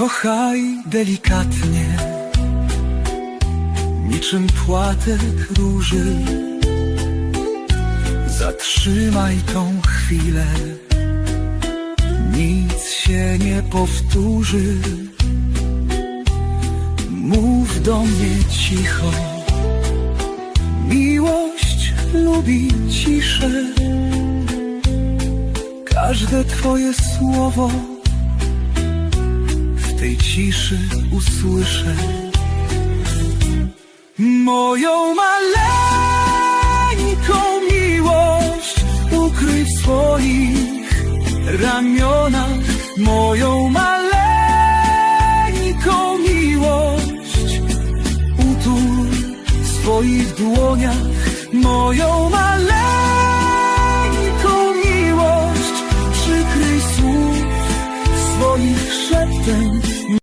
Kochaj delikatnie, niczym płatek róży. Zatrzymaj tą chwilę, nic się nie powtórzy. Mów do mnie cicho, miłość lubi ciszę. Każde twoje słowo tej ciszy usłyszę Moją maleńką miłość. Ukryj w swoich ramionach Moją maleńką miłość. Utul w swoich dłoniach happen.